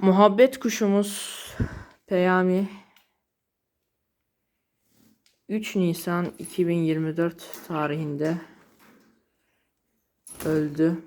Muhabbet kuşumuz Peyami 3 Nisan 2024 tarihinde öldü.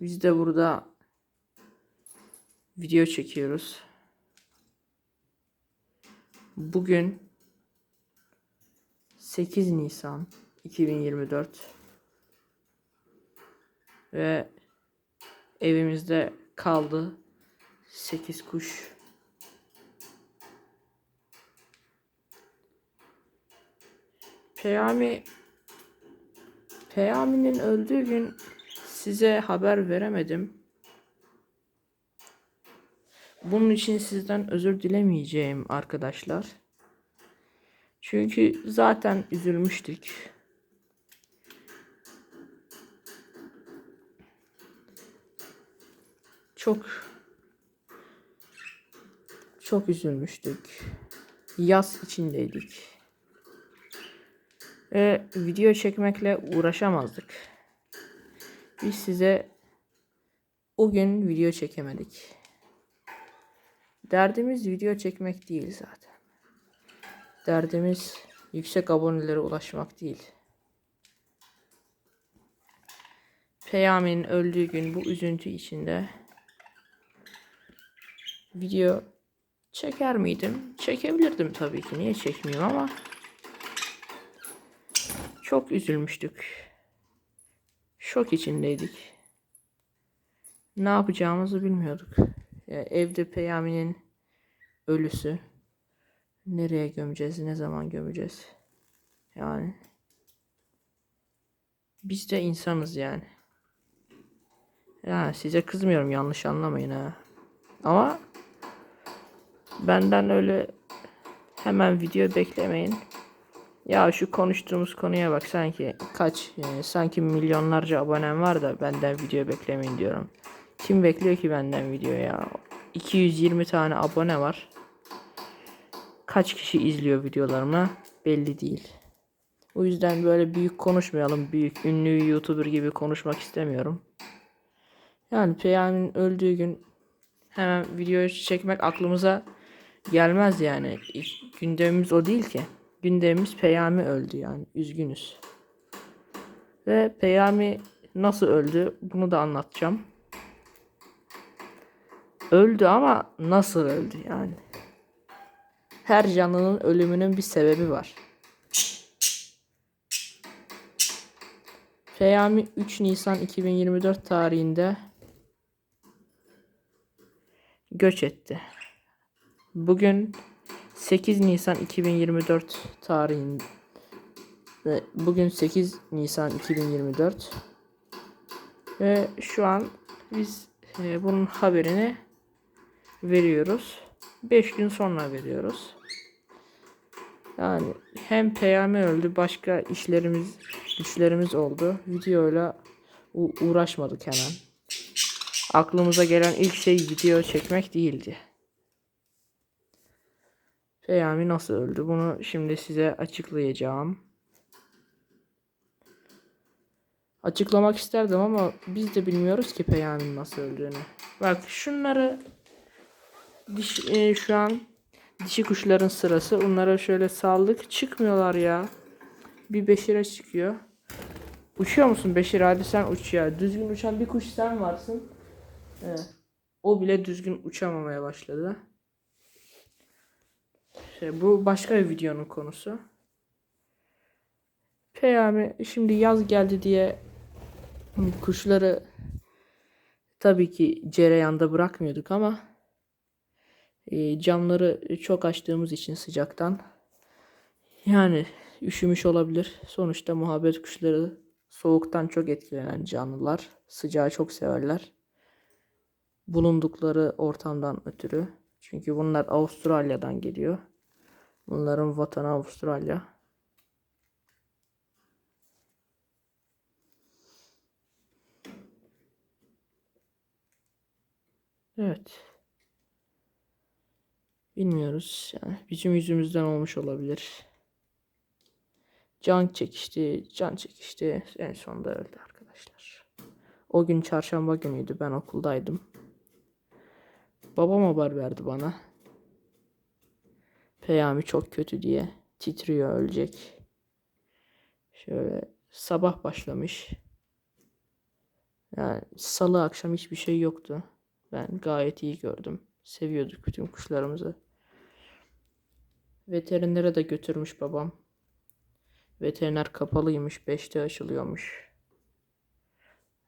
Biz de burada video çekiyoruz. Bugün 8 Nisan 2024 ve evimizde kaldı 8 kuş. Peyami Peyami'nin öldüğü gün size haber veremedim. Bunun için sizden özür dilemeyeceğim arkadaşlar. Çünkü zaten üzülmüştük. Çok çok üzülmüştük. Yaz içindeydik. Ve video çekmekle uğraşamazdık. Biz size o gün video çekemedik. Derdimiz video çekmek değil zaten. Derdimiz yüksek abonelere ulaşmak değil. Peyami'nin öldüğü gün bu üzüntü içinde video çeker miydim? Çekebilirdim tabii ki. Niye çekmeyeyim ama çok üzülmüştük. Şok içindeydik. Ne yapacağımızı bilmiyorduk. Ya evde Peyami'nin ölüsü. Nereye gömeceğiz? Ne zaman gömeceğiz? Yani biz de insanız yani. Yani size kızmıyorum yanlış anlamayın ha. Ama benden öyle hemen video beklemeyin. Ya şu konuştuğumuz konuya bak sanki kaç e, sanki milyonlarca abonem var da benden video beklemeyin diyorum. Kim bekliyor ki benden video ya? 220 tane abone var. Kaç kişi izliyor videolarımı belli değil. O yüzden böyle büyük konuşmayalım. Büyük ünlü YouTuber gibi konuşmak istemiyorum. Yani Peyami'nin öldüğü gün hemen video çekmek aklımıza gelmez yani. Gündemimiz o değil ki. Gündemimiz Peyami öldü yani. Üzgünüz. Ve Peyami nasıl öldü bunu da anlatacağım. Öldü ama nasıl öldü yani. Her canlının ölümünün bir sebebi var. Peyami 3 Nisan 2024 tarihinde göç etti. Bugün 8 Nisan 2024 tarihinde bugün 8 Nisan 2024 ve şu an biz e, bunun haberini veriyoruz. 5 gün sonra veriyoruz. Yani hem Peyami öldü başka işlerimiz güçlerimiz oldu. Videoyla uğraşmadık hemen. Aklımıza gelen ilk şey video çekmek değildi. Peyami nasıl öldü? Bunu şimdi size açıklayacağım. Açıklamak isterdim ama biz de bilmiyoruz ki Peyami'nin nasıl öldüğünü. Bak şunları diş, e, şu an dişi kuşların sırası. Onlara şöyle saldık. Çıkmıyorlar ya. Bir Beşir'e çıkıyor. Uçuyor musun Beşir? Hadi sen uç ya. Düzgün uçan bir kuş sen varsın. Evet. O bile düzgün uçamamaya başladı. Şey, bu başka bir videonun konusu. Peyami şimdi yaz geldi diye kuşları tabii ki cereyanda bırakmıyorduk ama e, camları çok açtığımız için sıcaktan yani üşümüş olabilir. Sonuçta muhabbet kuşları soğuktan çok etkilenen canlılar. Sıcağı çok severler. Bulundukları ortamdan ötürü. Çünkü bunlar Avustralya'dan geliyor. Bunların vatanı Avustralya. Evet. Bilmiyoruz. Yani bizim yüzümüzden olmuş olabilir. Can çekişti, can çekişti. En sonunda öldü arkadaşlar. O gün çarşamba günüydü. Ben okuldaydım. Babam haber verdi bana. Peyami çok kötü diye. Titriyor ölecek. Şöyle sabah başlamış. Yani salı akşam hiçbir şey yoktu. Ben gayet iyi gördüm. Seviyorduk bütün kuşlarımızı. Veterinere de götürmüş babam. Veteriner kapalıymış. 5'te açılıyormuş.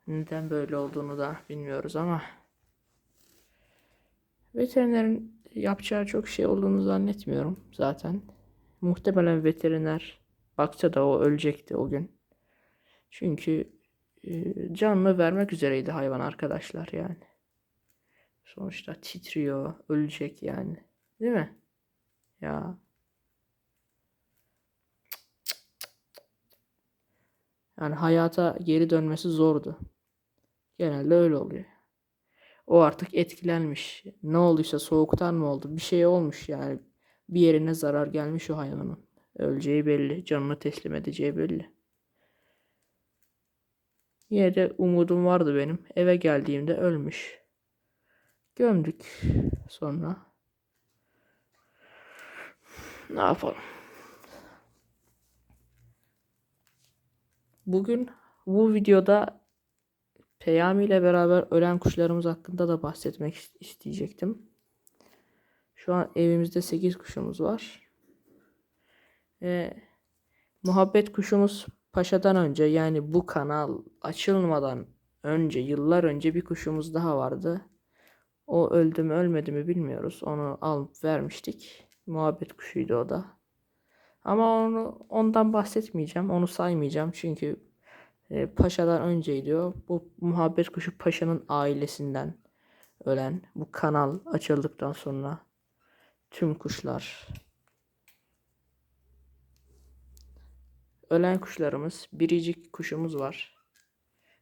Neden böyle olduğunu da bilmiyoruz ama veterinerin yapacağı çok şey olduğunu zannetmiyorum zaten. Muhtemelen veteriner baksa da o ölecekti o gün. Çünkü e, canını vermek üzereydi hayvan arkadaşlar yani. Sonuçta titriyor, ölecek yani. Değil mi? Ya. Yani hayata geri dönmesi zordu. Genelde öyle oluyor. O artık etkilenmiş. Ne olduysa soğuktan mı oldu? Bir şey olmuş yani. Bir yerine zarar gelmiş o hayvanın. Öleceği belli. Canını teslim edeceği belli. Yine de umudum vardı benim. Eve geldiğimde ölmüş. Gömdük sonra. Ne yapalım? Bugün bu videoda Peyami ile beraber ölen kuşlarımız hakkında da bahsetmek ist- isteyecektim. Şu an evimizde 8 kuşumuz var. Ee, muhabbet kuşumuz Paşa'dan önce yani bu kanal açılmadan önce yıllar önce bir kuşumuz daha vardı. O öldü mü ölmedi mi bilmiyoruz. Onu alıp vermiştik. Muhabbet kuşuydu o da. Ama onu ondan bahsetmeyeceğim. Onu saymayacağım. Çünkü e, Paşa'dan önceydi o. Bu muhabbet kuşu Paşa'nın ailesinden ölen. Bu kanal açıldıktan sonra tüm kuşlar ölen kuşlarımız, biricik kuşumuz var.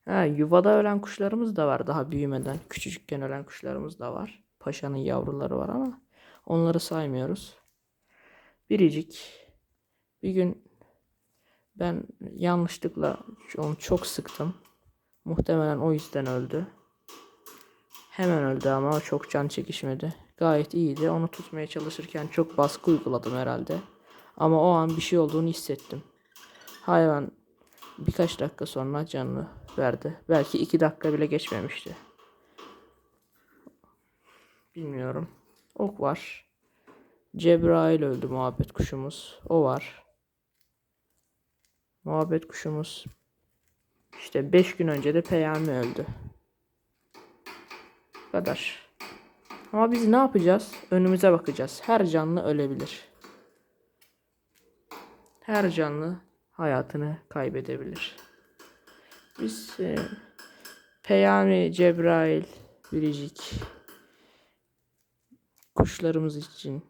Ha, yuvada ölen kuşlarımız da var daha büyümeden. Küçücükken ölen kuşlarımız da var. Paşa'nın yavruları var ama onları saymıyoruz. Biricik. Bir gün ben yanlışlıkla onu çok sıktım. Muhtemelen o yüzden öldü. Hemen öldü ama çok can çekişmedi. Gayet iyiydi. Onu tutmaya çalışırken çok baskı uyguladım herhalde. Ama o an bir şey olduğunu hissettim. Hayvan birkaç dakika sonra canını verdi. Belki iki dakika bile geçmemişti. Bilmiyorum. Ok var. Cebrail öldü muhabbet kuşumuz. O var. Muhabbet kuşumuz işte 5 gün önce de Peyami öldü. Bu kadar. Ama biz ne yapacağız? Önümüze bakacağız. Her canlı ölebilir. Her canlı hayatını kaybedebilir. Biz e, Peyami, Cebrail, Biricik kuşlarımız için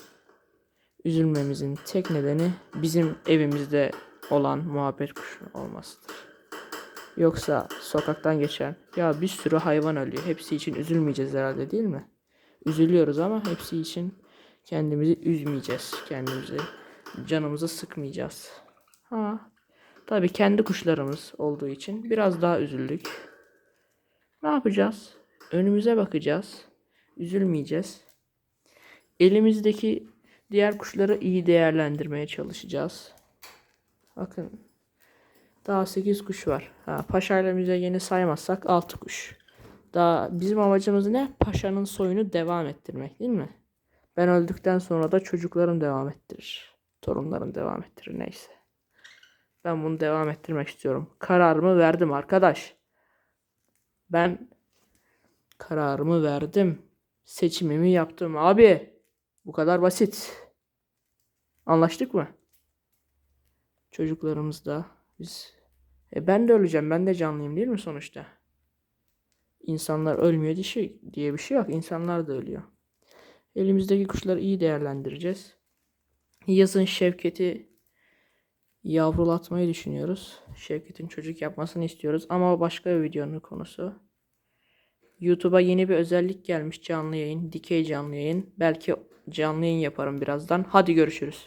üzülmemizin tek nedeni bizim evimizde olan muhabbet kuşu olmasıdır. Yoksa sokaktan geçen ya bir sürü hayvan ölüyor. Hepsi için üzülmeyeceğiz herhalde değil mi? Üzülüyoruz ama hepsi için kendimizi üzmeyeceğiz. Kendimizi canımızı sıkmayacağız. Ha, tabii kendi kuşlarımız olduğu için biraz daha üzüldük. Ne yapacağız? Önümüze bakacağız. Üzülmeyeceğiz. Elimizdeki diğer kuşları iyi değerlendirmeye çalışacağız. Bakın daha 8 kuş var. Ha, Paşa'yla müze yeni saymazsak 6 kuş. Daha bizim amacımız ne? Paşa'nın soyunu devam ettirmek değil mi? Ben öldükten sonra da çocuklarım devam ettirir. Torunlarım devam ettirir neyse. Ben bunu devam ettirmek istiyorum. Kararımı verdim arkadaş. Ben kararımı verdim. Seçimimi yaptım abi. Bu kadar basit. Anlaştık mı? Çocuklarımız da biz. E ben de öleceğim. Ben de canlıyım değil mi sonuçta? İnsanlar ölmüyor şey, diye bir şey yok. İnsanlar da ölüyor. Elimizdeki kuşları iyi değerlendireceğiz. Yazın Şevket'i yavrulatmayı düşünüyoruz. Şevket'in çocuk yapmasını istiyoruz. Ama başka bir videonun konusu. YouTube'a yeni bir özellik gelmiş canlı yayın. Dikey canlı yayın. Belki canlı yayın yaparım birazdan. Hadi görüşürüz.